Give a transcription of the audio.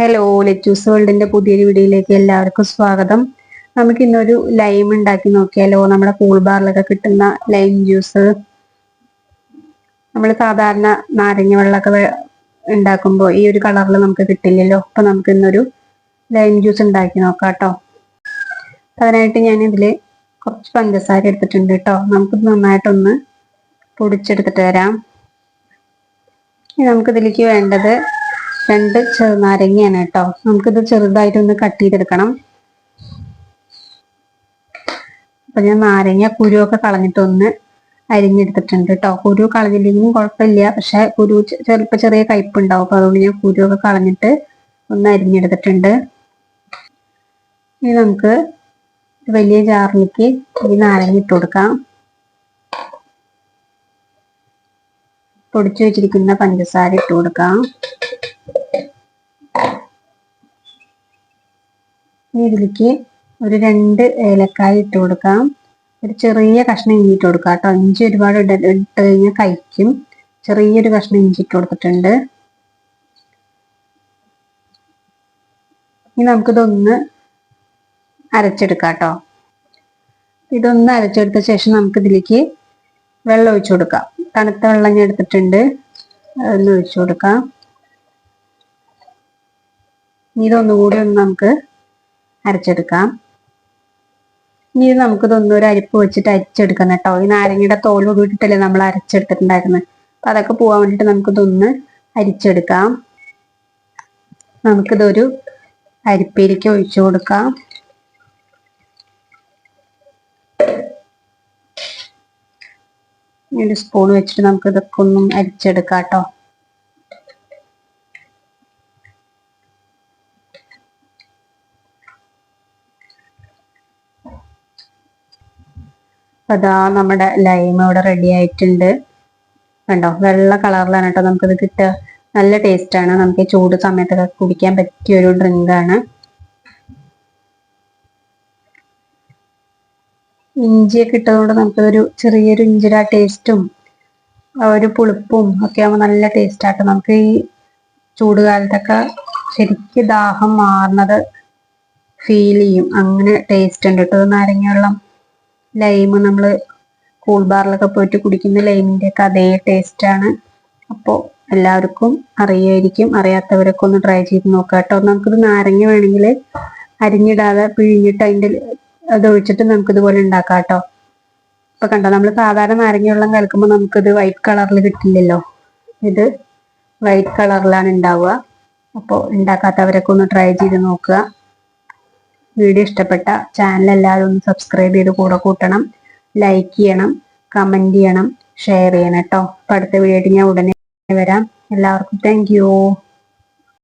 Hello lettuce വേൾഡിന്റെ പുതിയൊരു വീഡിയോയിലേക്ക് എല്ലാവർക്കും സ്വാഗതം. നമുക്ക് ഇന്നൊരു ലൈം ഉണ്ടാക്കി നോക്കിയാലോ? നമ്മുടെ കൂൾ ബാറിലൊക്കെ കിട്ടുന്ന ലൈം ജ്യൂസ് നമ്മൾ സാധാരണ നാരങ്ങ വെള്ളമൊക്കെ ഉണ്ടാക്കുമ്പോൾ ഈ ഒരു കളറിൽ നമുക്ക് കിട്ടില്ലല്ലോ. അപ്പൊ നമുക്ക് ഇന്നൊരു ലൈം ജ്യൂസ് ഉണ്ടാക്കി നോക്കാം കേട്ടോ അതിനായിട്ട് ഞാൻ ഇതിൽ കുറച്ച് പഞ്ചസാര എടുത്തിട്ടുണ്ട് കേട്ടോ നമുക്ക് നന്നായിട്ടൊന്ന് പൊടിച്ചെടുത്തിട്ട് വരാം. നമുക്കിതിലേക്ക് വേണ്ടത് രണ്ട് ചെറുനാരങ്ങയാണ് കേട്ടോ. നമുക്കിത് ചെറുതായിട്ടൊന്ന് കട്ട് ചെയ്തെടുക്കണം. അപ്പൊ ഞാൻ നാരങ്ങ കുരുവൊക്കെ കളഞ്ഞിട്ടൊന്ന് അരിഞ്ഞെടുത്തിട്ടുണ്ട് കേട്ടോ. കുരു കളഞ്ഞില്ലെങ്കിലും കുഴപ്പമില്ല. പക്ഷെ കുരു ചിലപ്പോൾ ചെറിയ കയ്പുണ്ടാവും അപ്പൊ അതുകൊണ്ട് ഞാൻ കുരുവൊക്കെ കളഞ്ഞിട്ട് ഒന്ന് അരിഞ്ഞെടുത്തിട്ടുണ്ട്. ഇനി നമുക്ക് വലിയ ജാറിലേക്ക് ഈ നാരങ്ങ ഇട്ട് കൊടുക്കാം. പൊടിച്ചു വെച്ചിരിക്കുന്ന പഞ്ചസാര ഇട്ട് കൊടുക്കാം. ഇനി ഇതിലേക്ക് ഒരു രണ്ട് ഏലക്കായ ഇട്ട് കൊടുക്കാം. ഒരു ചെറിയ കഷ്ണം ഇഞ്ചി ഇട്ട് കൊടുക്കാം കേട്ടോ. ഇഞ്ചി ഒരുപാട് ഇട ഇട്ട് കഴിഞ്ഞാൽ കഴിക്കും. ചെറിയൊരു കഷ്ണം ഇഞ്ചി ഇട്ട് കൊടുത്തിട്ടുണ്ട്. ഇനി നമുക്കിതൊന്ന് അരച്ചെടുക്കാം കേട്ടോ. ഇതൊന്ന് അരച്ചെടുത്ത ശേഷം നമുക്ക് ഇതിലേക്ക് വെള്ളം ഒഴിച്ചു കൊടുക്കാം. തണുത്ത വെള്ളം ഞാൻ എടുത്തിട്ടുണ്ട്. അതൊന്ന് ഒഴിച്ചു കൊടുക്കാം. ഇതൊന്നുകൂടി ഒന്ന് നമുക്ക് അരച്ചെടുക്കാം. ഇനി നമുക്ക് നമുക്കിതൊന്നും ഒരു അരിപ്പ് വെച്ചിട്ട് അരിച്ചെടുക്കണം കേട്ടോ. ഈ നാരങ്ങയുടെ തോൽ കൂടിയിട്ടല്ലേ നമ്മൾ അരച്ചെടുത്തിട്ടുണ്ടായിരുന്നത്. അപ്പൊ അതൊക്കെ പോവാൻ വേണ്ടിട്ട് നമുക്കിതൊന്ന് അരിച്ചെടുക്കാം. നമുക്കിതൊരു അരിപ്പയിലേക്ക് ഒഴിച്ചു കൊടുക്കാം. ഒരു സ്പൂൺ വെച്ചിട്ട് നമുക്ക് ഇതൊക്കെ ഒന്നും അരിച്ചെടുക്കാം കേട്ടോ. അതാ നമ്മുടെ ലൈം ഇവിടെ റെഡി ആയിട്ടുണ്ട്. കണ്ടോ? വെള്ള കളറിലാണ് കേട്ടോ നമുക്കിത് കിട്ടുക. നല്ല ടേസ്റ്റ് ആണ്. നമുക്ക് ചൂട് സമയത്തൊക്കെ കുടിക്കാൻ പറ്റിയ ഒരു ഡ്രിങ്ക് ആണ്. ഇഞ്ചിയൊക്കെ ഇട്ടതുകൊണ്ട് നമുക്കൊരു ചെറിയൊരു ഇഞ്ചിര ടേസ്റ്റും ഒരു പുളിപ്പും ഒക്കെ ആകുമ്പോൾ നല്ല ടേസ്റ്റ് നമുക്ക് ഈ ചൂട് കാലത്തൊക്കെ ശരിക്കും ദാഹം മാറുന്നത് ഫീൽ ചെയ്യും. അങ്ങനെ ടേസ്റ്റ് ഉണ്ട് കേട്ടോ. നാരങ്ങ വെള്ളം ലൈം നമ്മൾ കൂൾ ബാറിലൊക്കെ പോയിട്ട് കുടിക്കുന്ന ലൈമിന്റെ ഒക്കെ അതേ ടേസ്റ്റാണ് അപ്പോൾ എല്ലാവർക്കും അറിയായിരിക്കും അറിയാത്തവരൊക്കെ ഒന്ന് ട്രൈ ചെയ്ത് നോക്കാം കേട്ടോ. നമുക്കിത് നാരങ്ങ വേണമെങ്കിൽ അരിഞ്ഞിടാതെ പിഴിഞ്ഞിട്ട് അതിന്റെ അത് ഒഴിച്ചിട്ട് നമുക്ക് ഇതുപോലെ ഉണ്ടാക്കാം കേട്ടോ. ഇപ്പൊ കണ്ടോ നമ്മൾ സാധാരണ നാരങ്ങ വെള്ളം കലക്കുമ്പോൾ നമുക്കിത് വൈറ്റ് കളറിൽ കിട്ടില്ലല്ലോ. ഇത് വൈറ്റ് കളറിലാണ് ഉണ്ടാവുക. അപ്പോൾ ഉണ്ടാക്കാത്തവരൊക്കെ ഒന്ന് ട്രൈ ചെയ്ത് നോക്കുക. വീഡിയോ ഇഷ്ടപ്പെട്ട ചാനൽ എല്ലാവരും ഒന്ന് സബ്സ്ക്രൈബ് ചെയ്ത് കൂടെ കൂട്ടണം. ലൈക്ക് ചെയ്യണം കമന്റ് ചെയ്യണം ഷെയർ ചെയ്യണം കേട്ടോ അടുത്ത വീഡിയോ ഞാൻ ഉടനെ വരാം. എല്ലാവർക്കും താങ്ക്